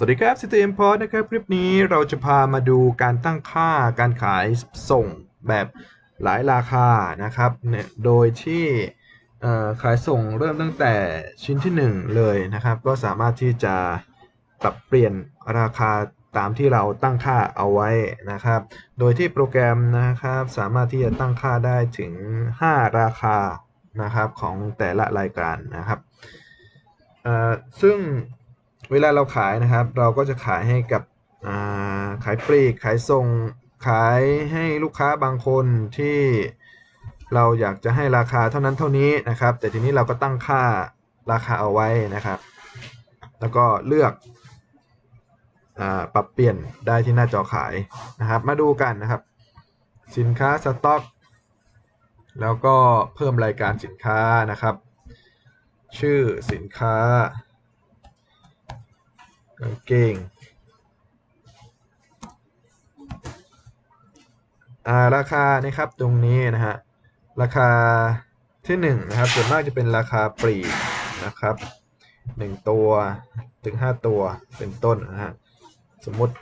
สวัสดีครับ City Import นะครับ คลิปนี้เราจะพามาดูการตั้งค่าการขายส่งแบบหลายราคานะครับเนี่ยโดยที่ขายส่งเริ่มตั้งแต่ชิ้นที่ 1 เลยนะครับ ก็สามารถที่จะปรับเปลี่ยนราคาตามที่เราตั้งค่าเอาไว้นะครับ โดยที่โปรแกรมนะครับสามารถที่จะตั้งค่าได้ถึง 5 ราคานะครับของแต่ละรายการนะครับซึ่ง เวลาเราขายนะครับ เราก็จะขายให้กับาขายปลีกขายส่งขายให้ลูกค้าบางคนที่เราอยากจะให้ราคาเท่านั้นเท่านี้นะครับ แต่ทีนี้เราก็ตั้งค่าราคาเอาไว้นะครับ แล้วก็เลือกอปรับเปลี่ยนได้ที่หน้าจอขายนะครับ มาดูกันนะครับ สินค้าสต็อก แล้วก็เพิ่มรายการสินค้านะครับ ชื่อสินค้า กางเกงอ่าราคานะครับตรงนี้นะฮะราคาที่1นงนะครับส่วนมากจะเป็นราคาปลีกนะครับ 1 ตัวถึง 5 ตัวเป็นต้นนะฮะสมมติ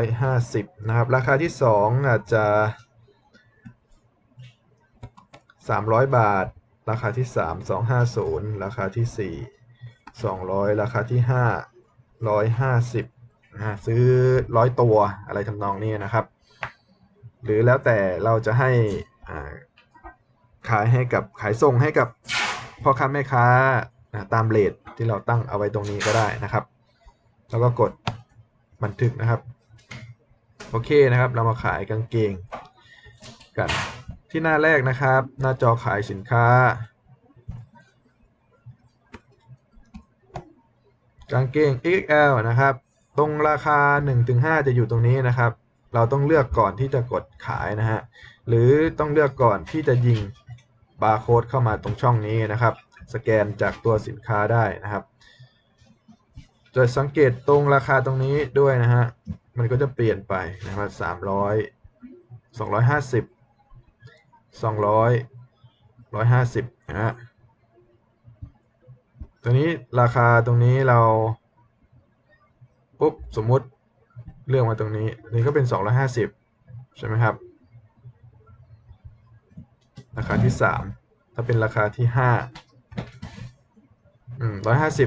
350นะครับราคาที่ 2 อาจจะ 300 บาท ราคาที่ 3 250 ราคาที่ 4 200 ราคาที่ 5 150นะฮะซื้อ100ตัวอะไรทำนองนี้นะครับ หรือแล้วแต่เราจะให้ขายให้กับขายส่งให้กับพ่อค้าแม่ค้าตามเลทที่เราตั้งเอาไว้ตรงนี้ก็ได้นะครับ แล้วก็กดบันทึกนะครับ โอเคนะครับ เรามาขายกางเกงกันที่หน้าแรกนะครับ หน้าจอขายสินค้า กางเกง XL นะครับ ตรงราคา 1-5 จะอยู่ตรงนี้นะครับ เราต้องเลือกก่อนที่จะกดขายนะฮะ หรือต้องเลือกก่อนที่จะยิงบาร์โค้ดเข้ามาตรงช่องนี้นะครับ สแกนจากตัวสินค้าได้นะครับจะสังเกตตรงราคาตรงนี้ด้วยนะฮะ มันก็จะเปลี่ยนไปนะครับสามร้อยสองร้อยห้าสิบสองร้อยร้อยห้าสิบนะฮะ ตัวนี้ราคาตรงนี้เราปุ๊บสมมุติเลือกมาตรงนี้นนี้ก็เป็น 250 ใช่ไหมครับ ราคาที่ 3 ถ้าเป็นราคาที่5อืม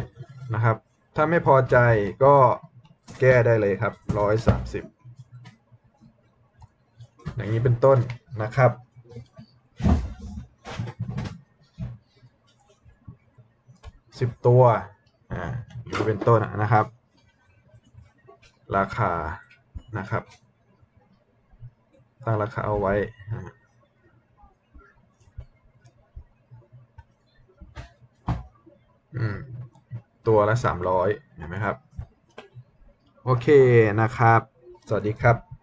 150 นะครับ ถ้าไม่พอใจก็แก้ได้เลยครับ 130 อย่างนี้เป็นต้นนะครับ สิบตัวอ่าอย่าเป็นต้นนะครับ ราคานะครับ ตั้งราคาเอาไว้อืมตัวละสามร้อยเห็นไหมครับ โอเคนะครับ สวัสดีครับ